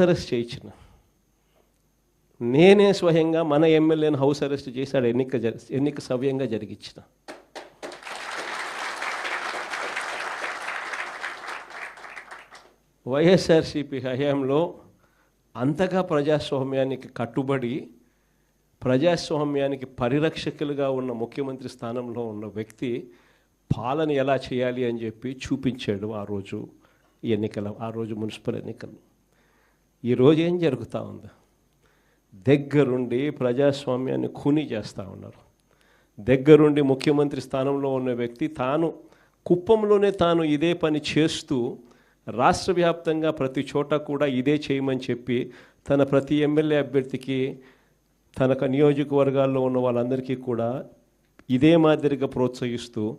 Arrest చేయించిన. నేనే స్వయంగా మన ఎమ్మెల్యేని హౌస్ అరెస్ట్ చేశాడు ఎన్నిక ఎన్నిక సవ్యంగా జరిగించిన. వైఎస్ఆర్సీపీ హయాంలో అంతగా ప్రజాస్వామ్యానికి కట్టుబడి ప్రజాస్వామ్యానికి పరిరక్షకులుగా ఉన్న ముఖ్యమంత్రి స్థానంలో ఉన్న వ్యక్తి పాలన ఎలా చేయాలి అని చెప్పి చూపించాడు ఆ రోజు ఎన్నికల ఆ రోజు మున్సిపల్ ఎన్నికలు ఈరోజు ఏం జరుగుతూ ఉంది? దగ్గరుండి ప్రజాస్వామ్యాన్ని ఖూనీ చేస్తూ ఉన్నారు. దగ్గరుండి ముఖ్యమంత్రి స్థానంలో ఉన్న వ్యక్తి తాను కుప్పంలోనే తాను ఇదే పని చేస్తూ రాష్ట్ర వ్యాప్తంగా ప్రతి చోట కూడా ఇదే చేయమని చెప్పి తన ప్రతి ఎమ్మెల్యే అభ్యర్థికి తన నియోజకవర్గాల్లో ఉన్న వాళ్ళందరికీ కూడా ఇదే మాదిరిగా ప్రోత్సహిస్తూ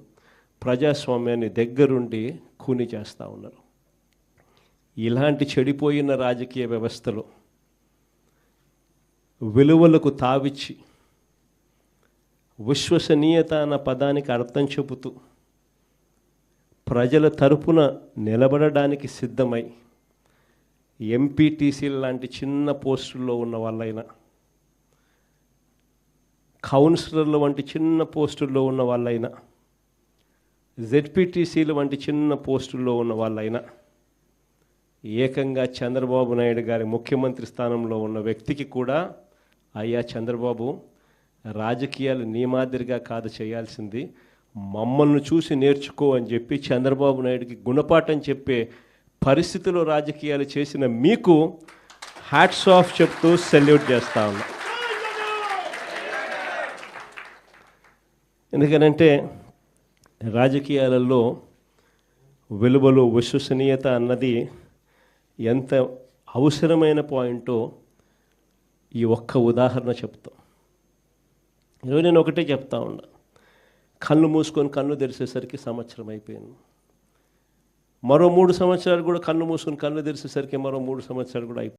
ప్రజాస్వామ్యాన్ని దగ్గరుండి ఖూనీ చేస్తూ ఉన్నారు. ఇలాంటి చెడిపోయిన రాజకీయ వ్యవస్థలో విలువలకు తావిచ్చి విశ్వసనీయత అన్న పదానికి అర్థం చెబుతూ ప్రజల తరపున నిలబడడానికి సిద్ధమై ఎంపీటీసీ లాంటి చిన్న పోస్టుల్లో ఉన్న వాళ్ళైనా కౌన్సిలర్ల వంటి చిన్న పోస్టుల్లో ఉన్న వాళ్ళైనా జెడ్పీటీసీల వంటి చిన్న పోస్టుల్లో ఉన్న వాళ్ళైనా ఏకంగా చంద్రబాబు నాయుడు గారి ముఖ్యమంత్రి స్థానంలో ఉన్న వ్యక్తికి కూడా అయ్యా చంద్రబాబు రాజకీయాలు నీ మాదిరిగా కాదు చేయాల్సింది. మమ్మల్ని చూసి నేర్చుకో అని చెప్పి చంద్రబాబు నాయుడికి గుణపాఠం చెప్పే పరిస్థితిలో రాజకీయాలు చేసిన మీకు హ్యాట్స్ ఆఫ్ చెప్తూ సెల్యూట్ చేస్తా ఉన్నా. ఎందుకనంటే రాజకీయాలలో విలువలు విశ్వసనీయత అన్నది ఎంత అవసరమైన పాయింటో ఈ ఒక్క ఉదాహరణ చెప్తాం. ఈరోజు నేను ఒకటే చెప్తా ఉన్నా. కళ్ళు మూసుకొని కళ్ళు తెరిచేసరికి సంవత్సరం అయిపోయింది. మరో మూడు సంవత్సరాలు కూడా కళ్ళు మూసుకొని కళ్ళు తెరిచేసరికి మరో మూడు సంవత్సరాలు కూడా అయిపోయింది